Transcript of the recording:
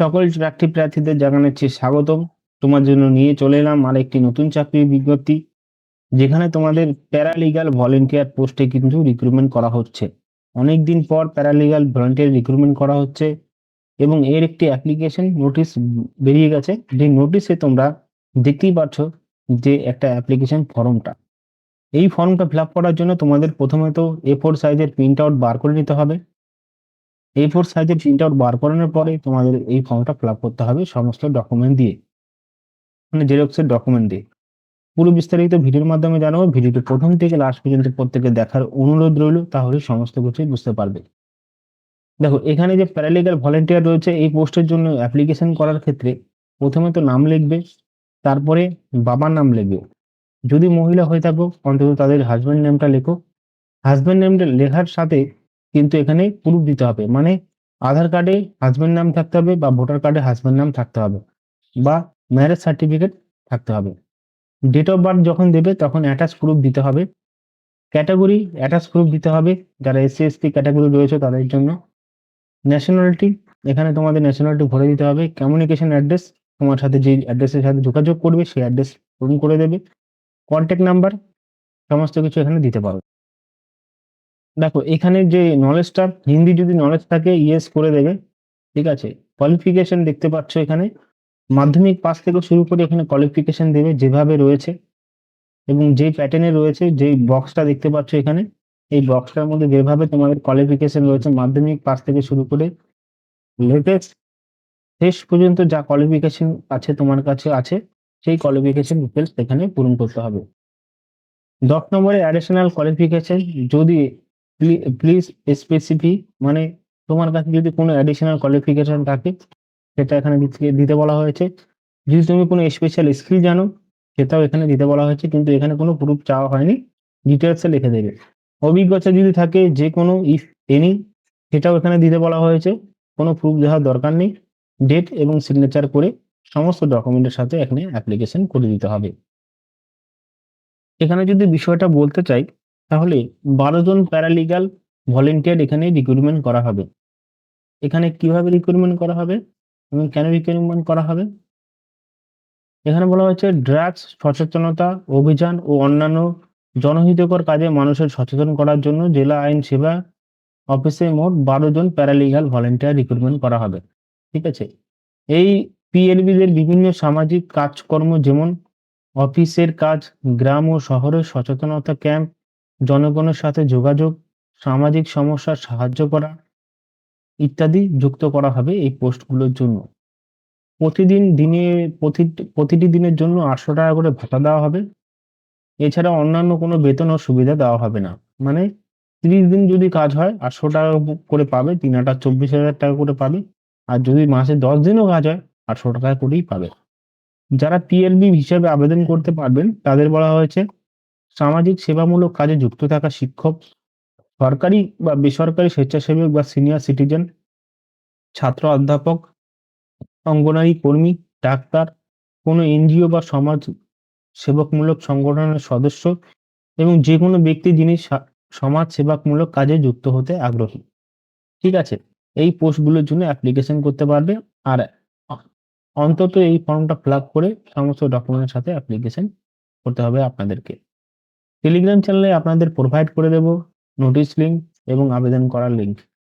সকল চাকরি প্রার্থীদের জানাচ্ছি স্বাগতম। তোমার জন্য নিয়ে চলে এলাম আর একটি নতুন চাকরির বিজ্ঞপ্তি, যেখানে তোমাদের প্যারালিগাল ভলেন্টিয়ার পোস্টে কিন্তু রিক্রুটমেন্ট করা হচ্ছে। অনেক দিন পর প্যারালিগাল ভলেন্টিয়ার রিক্রুটমেন্ট করা হচ্ছে এবং এর একটি অ্যাপ্লিকেশন নোটিশ বেরিয়ে গেছে। যে নোটিশে তোমরা দেখতেই পাচ্ছ যে একটা অ্যাপ্লিকেশন ফর্মটা এই ফর্মটা ফিল করার জন্য তোমাদের প্রথমে তো এ ফোর সাইজের প্রিন্ট আউট বার করে নিতে হবে। এ ফোর সাইজের প্রিন্ট আউট বার করানোর পরে তোমাদের এই ফর্মটা ফিল করতে হবে সমস্ত ডকুমেন্ট দিয়ে। মানে জেরক্সের ডকুমেন্ট দিয়ে। পুরো বিস্তারিত ভিডিওর মাধ্যমে জানাব। ভিডিওটি প্রথম থেকে লাস্ট পর্যন্ত প্রত্যেকে দেখার অনুরোধ রইল, তাহলে সমস্ত কিছুই বুঝতে পারবে। দেখো, এখানে যে প্যারালিগাল ভলেন্টিয়ার রয়েছে, এই পোস্টের জন্য অ্যাপ্লিকেশন করার ক্ষেত্রে প্রথমে তো নাম লিখবে, তারপরে বাবার নাম লিখবে। যদি মহিলা হয়ে থাকো, অন্তত তাদের হাজব্যান্ড নেমটা লেখো। হাজব্যান্ড নেমটা লেখার সাথে কিন্তু এখানে প্রুফ দিতে হবে। মানে আধার কার্ডে হাজব্যান্ড নাম থাকতে হবে বা ভোটার কার্ডে হাজব্যান্ড নাম থাকতে হবে বা ম্যারেজ সার্টিফিকেট থাকতে হবে। ডেট অফ বার্থ যখন দেবে তখন অ্যাটাচ প্রুফ দিতে হবে। ক্যাটাগরি অ্যাটাচ প্রুফ দিতে হবে। যারা এসসি এসটি ক্যাটাগরি রয়েছে তাদের জন্য। ন্যাশনালিটি এখানে তোমাদের ন্যাশনালিটি ভরে দিতে হবে। কমিউনিকেশন অ্যাড্রেস তোমার সাথে যে অ্যাড্রেসের সাথে যোগাযোগ করবে সেই অ্যাড্রেস পূরণ করে দেবে। কন্ট্যাক্ট নাম্বার সমস্ত কিছু এখানে দিতে পারো। দেখো, এখানে যে নলেজটা হিন্দি যদি নলেজ থাকে ইয়েস করে দেবে। ঠিক আছে? কোয়ালিফিকেশন দেখতে পাচ্ছ এখানে। মাধ্যমিক পাস থেকে শুরু করে এখানে কোয়ালিফিকেশন দেবে যেভাবে রয়েছে। এবং যে প্যাটার্নে রয়েছে যেই বক্সটা দেখতে পাচ্ছ এখানে, এই বক্সটার মধ্যে যেভাবে তোমাদের কোয়ালিফিকেশন রয়েছে, মাধ্যমিক পাস থেকে শুরু করে লেটেস্ট শেষ পর্যন্ত যা কোয়ালিফিকেশন আছে তোমার কাছে আছে, সেই কোয়ালিফিকেশন ডিটেলস এখানে পূরণ করতে হবে। দশ নম্বরে অ্যাডিশনাল কোয়ালিফিকেশন যদি প্লিজ স্পেসিফি মানে তোমার কাছে যদি কোনো অ্যাডিশনাল কোয়ালিফিকেশন থাকে, সেটা এখানে দিতে- বলা হয়েছে। যদি তুমি কোনো স্পেশাল স্কিল জানো, সেটাও এখানে দিতে বলা হয়েছে, কিন্তু এখানে কোনো প্রুফ চাওয়া হয়নি। ডিটেলসে লিখে দেবে। অভিজ্ঞতা যদি থাকে, যে কোনো ইফ এনি সেটাও এখানে দিতে বলা হয়েছে। কোনো প্রুফ দেওয়ার দরকার নেই। ডেট এবং সিগনেচার করে সমস্ত ডকুমেন্টের সাথে এখানে অ্যাপ্লিকেশন করে দিতে হবে। এখানে যদি বিষয়টা বলতে চাই তাহলে বারো জন প্যারালিগাল ভলেন্টিয়ার এখানে রিক্রুটমেন্ট করা হবে। এখানে কীভাবে রিক্রুটমেন্ট করা হবে? এবং কেন রিক্রুটমেন্ট করা হবে? এখানে বলা হয়েছে ড্রাগস সচেতনতা, অভিযান ও অন্যান্য জনহিতকর কাজে মানুষের সচেতন করার জন্য জেলা আইন সেবা অফিসে মোট বারো জন প্যারালিগাল ভলেন্টিয়ার রিক্রুটমেন্ট করা হবে। ঠিক আছে? এই পিএলবিদের বিভিন্ন সামাজিক কাজকর্ম যেমন অফিসের কাজ, গ্রাম ও শহরের সচেতনতা ক্যাম্প জনগণের সাথে যোগাযোগ, সামাজিক সমস্যার সাহায্য করা ইত্যাদি যুক্ত করা হবে এই পোস্টগুলোর জন্য। প্রতিদিন দিনে, প্রতি- প্রতিটি দিনের জন্য আটশো টাকা করে ভাতা দেওয়া হবে। এছাড়া অন্যান্য কোনো বেতন ও সুবিধা দেওয়া হবে না। মানে তিরিশ দিন যদি কাজ হয়, আটশো টাকা করে পাবে, তিন হাজার চব্বিশ হাজার টাকা করে পাবে। আর যদি মাসে দশ দিনও কাজ হয়, আটশো টাকা করেই পাবে। যারা পিএলবি হিসাবে আবেদন করতে পারবেন, তাদের বলা হয়েছে সামাজিক সেবামূলক কাজে যুক্ত থাকা শিক্ষক, সরকারি বা বেসরকারি স্বেচ্ছাসেবক বা সিনিয়র সিটিজেন, ছাত্র অধ্যাপক, অঙ্গনারী কর্মী, ডাক্তার, কোনো এনজিও বা সমাজ সেবকমূলক সংগঠনের সদস্য এবং যে কোনো ব্যক্তি যিনি সমাজ সেবামূলক কাজে যুক্ত হতে আগ্রহী। ঠিক আছে, এই পোস্টগুলোর জন্য অ্যাপ্লিকেশন করতে পারবে আর অন্তত এই ফর্মটা ফিল করে সমস্ত ডকুমেন্টের সাথে অ্যাপ্লিকেশন করতে হবে আপনাদেরকে। টেলিগ্রাম চ্যানেলে আপনাদের প্রোভাইড করে দেব নোটিশ লিঙ্ক এবং আবেদন করার লিঙ্ক